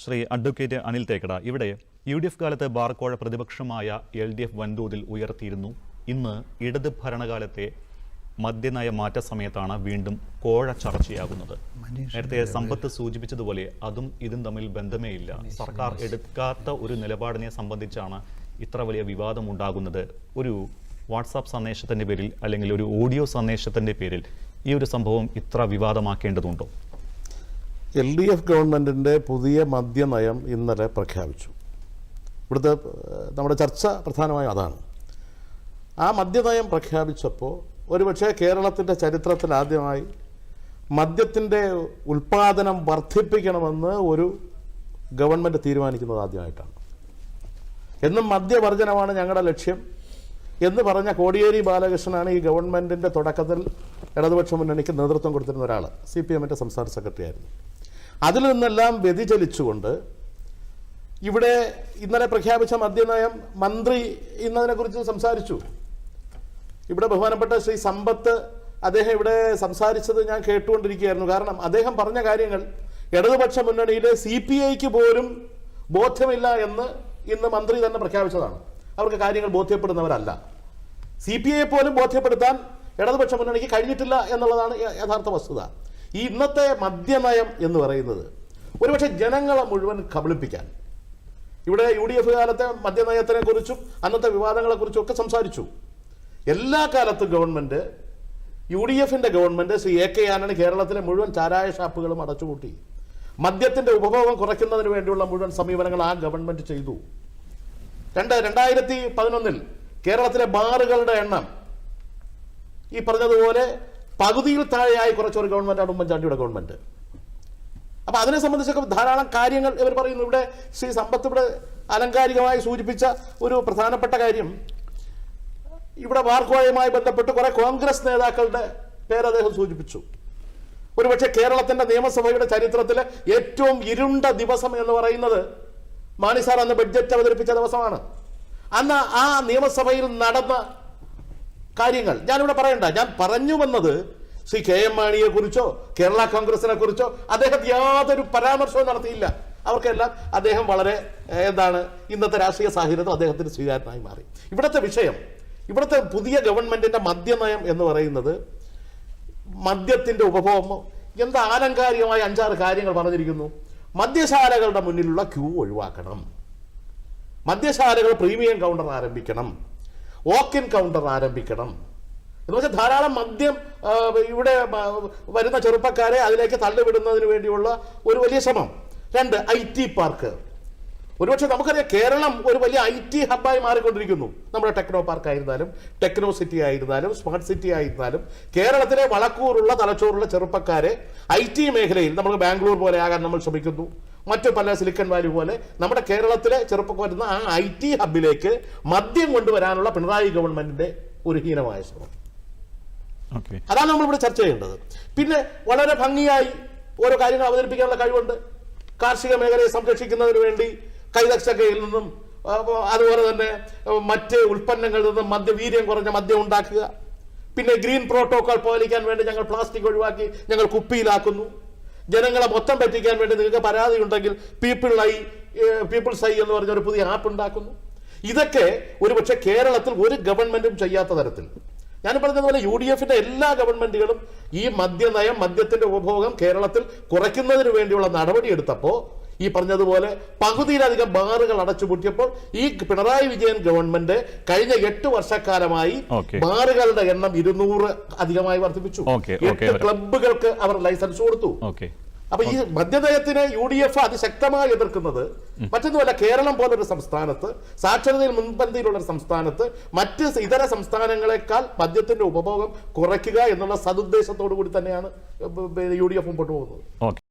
Shri advocate Anil Thekkada ഇവിടെ U D F കാലത്ത് ബാർക്കോഴ പ്രതിപക്ഷമായ എൽ ഡി എഫ് വൻതോതിൽ ഉയർത്തിയിരുന്നു. ഇന്ന് ഇടത് ഭരണകാലത്തെ മദ്യനയ മാറ്റ സമയത്താണ് വീണ്ടും കോഴ ചർച്ചയാകുന്നത്. നേരത്തെ സമ്പത്ത് സൂചിപ്പിച്ചതുപോലെ അതും ഇതും തമ്മിൽ ബന്ധമേ ഇല്ല. സർക്കാർ എടുക്കാത്ത ഒരു നിലപാടിനെ സംബന്ധിച്ചാണ് ഇത്ര വലിയ വിവാദം ഉണ്ടാകുന്നത് ഒരു വാട്സാപ്പ് സന്ദേശത്തിന്റെ പേരിൽ അല്ലെങ്കിൽ ഒരു ഓഡിയോ സന്ദേശത്തിന്റെ പേരിൽ ഈ ഒരു സംഭവം ഇത്ര വിവാദമാക്കേണ്ടതുണ്ടോ? എൽ ഡി എഫ് ഗവൺമെന്റിന്റെ പുതിയ മദ്യനയം ഇന്നലെ പ്രഖ്യാപിച്ചു. ഇവിടുത്തെ നമ്മുടെ ചർച്ച പ്രധാനമായും അതാണ്. ആ മദ്യനയം പ്രഖ്യാപിച്ചപ്പോൾ ഒരുപക്ഷെ കേരളത്തിന്റെ ചരിത്രത്തിൽ ആദ്യമായി മദ്യത്തിന്റെ ഉൽപ്പാദനം വർദ്ധിപ്പിക്കണമെന്ന് ഒരു ഗവൺമെന്റ് തീരുമാനിക്കുന്നത് ആദ്യമായിട്ടാണ്. എന്നും മദ്യവർജനമാണ് ഞങ്ങളുടെ ലക്ഷ്യം എന്ന് പറഞ്ഞ കോടിയേരി ബാലകൃഷ്ണനാണ് ഈ ഗവൺമെന്റിന്റെ തുടക്കത്തിൽ ഇടതുപക്ഷ മുന്നണിക്ക് നേതൃത്വം കൊടുത്തിരുന്ന ഒരാൾ സി പി എമ്മിന്റെ സംസ്ഥാന സെക്രട്ടറി ആയിരുന്നു അതിൽ നിന്നെല്ലാം വ്യതിചലിച്ചുകൊണ്ട് ഇവിടെ ഇന്നലെ പ്രഖ്യാപിച്ച മദ്യനയം മന്ത്രി ഇന്നതിനെക്കുറിച്ച് സംസാരിച്ചു. ഇവിടെ ബഹുമാനപ്പെട്ട ശ്രീ സമ്പത്ത് അദ്ദേഹം ഇവിടെ സംസാരിച്ചത് ഞാൻ കേട്ടുകൊണ്ടിരിക്കുകയായിരുന്നു. കാരണം അദ്ദേഹം പറഞ്ഞ കാര്യങ്ങൾ ഇടതുപക്ഷ മുന്നണിയിലെ സി പി ഐക്ക് പോലും ബോധ്യമില്ല എന്ന് ഇന്ന് മന്ത്രി തന്നെ പ്രഖ്യാപിച്ചതാണ്. അവർക്ക് കാര്യങ്ങൾ ബോധ്യപ്പെടുന്നവരല്ല. സി പി ഐയെ പോലും ബോധ്യപ്പെടുത്താൻ ഇടതുപക്ഷ മുന്നണിക്ക് കഴിഞ്ഞിട്ടില്ല എന്നുള്ളതാണ് യഥാർത്ഥ വസ്തുത. ഈ ഇന്നത്തെ മദ്യനയം എന്ന് പറയുന്നത് ഒരുപക്ഷെ ജനങ്ങളെ മുഴുവൻ കബളിപ്പിക്കാൻ. ഇവിടെ യു ഡി എഫ് കാലത്തെ മദ്യനയത്തിനെ കുറിച്ചും അന്നത്തെ വിവാദങ്ങളെ കുറിച്ചും ഒക്കെ സംസാരിച്ചു. എല്ലാ കാലത്തും ഗവൺമെന്റ് യു ഡി എഫിന്റെ ഗവൺമെന്റ് ശ്രീ എ കെ ആനണി കേരളത്തിലെ മുഴുവൻ ചാരായ ഷാപ്പുകളും അടച്ചുപൂട്ടി. മദ്യത്തിന്റെ ഉപഭോഗം കുറയ്ക്കുന്നതിന് വേണ്ടിയുള്ള മുഴുവൻ സമീപനങ്ങൾ ആ ഗവൺമെന്റ് ചെയ്തു. രണ്ട് രണ്ടായിരത്തി പതിനൊന്നിൽ കേരളത്തിലെ ബാറുകളുടെ എണ്ണം ഈ പറഞ്ഞതുപോലെ പകുതിയിൽ താഴെയായി കുറച്ചൊരു ഗവൺമെന്റാണ് ഉമ്മൻചാണ്ടിയുടെ ഗവൺമെന്റ്. അപ്പൊ അതിനെ സംബന്ധിച്ചൊക്കെ ധാരാളം കാര്യങ്ങൾ ഇവർ പറയുന്നു. ഇവിടെ ശ്രീ സമ്പത്ത് ഇവിടെ അലങ്കാരികമായി സൂചിപ്പിച്ച ഒരു പ്രധാനപ്പെട്ട കാര്യം. ഇവിടെ ബാർക്കോയുമായി ബന്ധപ്പെട്ട് കുറേ കോൺഗ്രസ് നേതാക്കളുടെ പേര് അദ്ദേഹം സൂചിപ്പിച്ചു. ഒരുപക്ഷെ കേരളത്തിന്റെ നിയമസഭയുടെ ചരിത്രത്തിലെ ഏറ്റവും ഇരുണ്ട ദിവസം എന്ന് പറയുന്നത് മാണി സാർ അന്ന് ബഡ്ജറ്റ് അവതരിപ്പിച്ച ദിവസമാണ്. അന്ന് ആ നിയമസഭയിൽ നടന്ന കാര്യങ്ങൾ ഞാനിവിടെ പറയണ്ട. ഞാൻ പറഞ്ഞു വന്നത് ശ്രീ കെ എം മാണിയെ കുറിച്ചോ കേരള കോൺഗ്രസിനെ കുറിച്ചോ അദ്ദേഹം യാതൊരു പരാമർശവും നടത്തിയില്ല. അവർക്കെല്ലാം അദ്ദേഹം വളരെ എന്താണ് ഇന്നത്തെ രാഷ്ട്രീയ സാഹചര്യത്തിൽ അദ്ദേഹത്തിന് സ്വീകാര്യനായി മാറി. ഇവിടുത്തെ വിഷയം ഇവിടുത്തെ പുതിയ ഗവൺമെന്റിന്റെ മദ്യനയം എന്ന് പറയുന്നത് മദ്യത്തിന്റെ ഉപഭോഗം എന്താ ആലങ്കാരികമായ അഞ്ചാറ് കാര്യങ്ങൾ പറഞ്ഞിരിക്കുന്നു. മദ്യശാലകളുടെ മുന്നിലുള്ള ക്യൂ ഒഴിവാക്കണം. മദ്യശാലകൾ പ്രീമിയം കൗണ്ടർ ആരംഭിക്കണം. വോക്കിൻ കൗണ്ടർ ആരംഭിക്കണം. എന്ന് വെച്ചാൽ ധാരാളം മദ്യം ഇവിടെ വരുന്ന ചെറുപ്പക്കാരെ അതിലേക്ക് തള്ളിവിടുന്നതിന് വേണ്ടിയുള്ള ഒരു വലിയ ശ്രമം. രണ്ട് ഐ ടി പാർക്ക് ഒരുപക്ഷെ നമുക്കറിയാം കേരളം ഒരു വലിയ ഐ ടി ഹബ്ബായി മാറിക്കൊണ്ടിരിക്കുന്നു. നമ്മുടെ ടെക്നോ പാർക്ക് ആയിരുന്നാലും ടെക്നോ സിറ്റി ആയിരുന്നാലും സ്മാർട്ട് സിറ്റി ആയിരുന്നാലും കേരളത്തിലെ വളക്കൂറുള്ള തലച്ചോറുള്ള ചെറുപ്പക്കാരെ ഐ ടി മേഖലയിൽ നമ്മൾ ബാംഗ്ലൂർ പോലെ ആകാൻ നമ്മൾ ശ്രമിക്കുന്നു. മറ്റു പല സിലിക്കൺ വാലി പോലെ നമ്മുടെ കേരളത്തിലെ ചെറുപ്പക്കാർ വരുന്ന ആ ഐ ടി ഹബിലേക്ക് മദ്യം കൊണ്ടുവരാനുള്ള പിണറായി ഗവൺമെന്റിന്റെ ഒരു ഹീനമായ ശ്രമം. അതാണ് നമ്മളിവിടെ ചർച്ച ചെയ്യേണ്ടത്. പിന്നെ വളരെ ഭംഗിയായി ഓരോ കാര്യങ്ങൾ അവതരിപ്പിക്കാനുള്ള കഴിവുണ്ട്. കാർഷിക മേഖലയെ സംരക്ഷിക്കുന്നതിന് വേണ്ടി കൈതച്ചക്കയിൽ നിന്നും അതുപോലെ തന്നെ മറ്റ് ഉൽപ്പന്നങ്ങളിൽ നിന്നും മദ്യ വീര്യം കുറഞ്ഞ മദ്യം ഉണ്ടാക്കുക. പിന്നെ ഗ്രീൻ പ്രോട്ടോകോൾ പാലിക്കാൻ വേണ്ടി ഞങ്ങൾ പ്ലാസ്റ്റിക് ഒഴിവാക്കി ഞങ്ങൾ കുപ്പിയിലാക്കുന്നു. ജനങ്ങളെ മൊത്തം പറ്റിക്കാൻ വേണ്ടി നിങ്ങൾക്ക് പരാതി ഉണ്ടെങ്കിൽ പീപ്പിൾ ഐ പീപ്പിൾസ് ഐ എന്ന് പറഞ്ഞ ഒരു പുതിയ ആപ്പ് ഉണ്ടാക്കുന്നു. ഇതൊക്കെ ഒരുപക്ഷെ കേരളത്തിൽ ഒരു ഗവൺമെന്റും ചെയ്യാത്ത തരത്തിൽ. ഞാൻ പറഞ്ഞതുപോലെ യു ഡി എഫിന്റെ എല്ലാ ഗവൺമെന്റുകളും ഈ മദ്യനയം മദ്യത്തിന്റെ ഉപഭോഗം കേരളത്തിൽ കുറയ്ക്കുന്നതിന് വേണ്ടിയുള്ള നടപടി എടുത്തപ്പോൾ ഈ പറഞ്ഞതുപോലെ പകുതിയിലധികം ബാറുകൾ അടച്ചുപൂട്ടിയപ്പോൾ ഈ പിണറായി വിജയൻ ഗവൺമെന്റ് കഴിഞ്ഞ എട്ട് വർഷക്കാലമായി ബാറുകളുടെ എണ്ണം ഇരുന്നൂറ് അധികമായി വർദ്ധിപ്പിച്ചു. എട്ട്. ക്ലബ്ബുകൾക്ക് ക്ലബ്ബുകൾക്ക് അവർ ലൈസൻസ് കൊടുത്തു. അപ്പൊ ഈ മദ്യനയത്തിനെ യു ഡി എഫ് അതിശക്തമായി എതിർക്കുന്നത് മറ്റൊന്നുമല്ല കേരളം പോലൊരു സംസ്ഥാനത്ത് സാക്ഷരതയിൽ മുൻപന്തിയിലുള്ള ഒരു സംസ്ഥാനത്ത് മറ്റ് ഇതര സംസ്ഥാനങ്ങളെക്കാൾ മദ്യത്തിന്റെ ഉപഭോഗം കുറയ്ക്കുക എന്നുള്ള സതുദ്ദേശത്തോടു കൂടി തന്നെയാണ് യു ഡി എഫ് മുമ്പോട്ട് പോകുന്നത്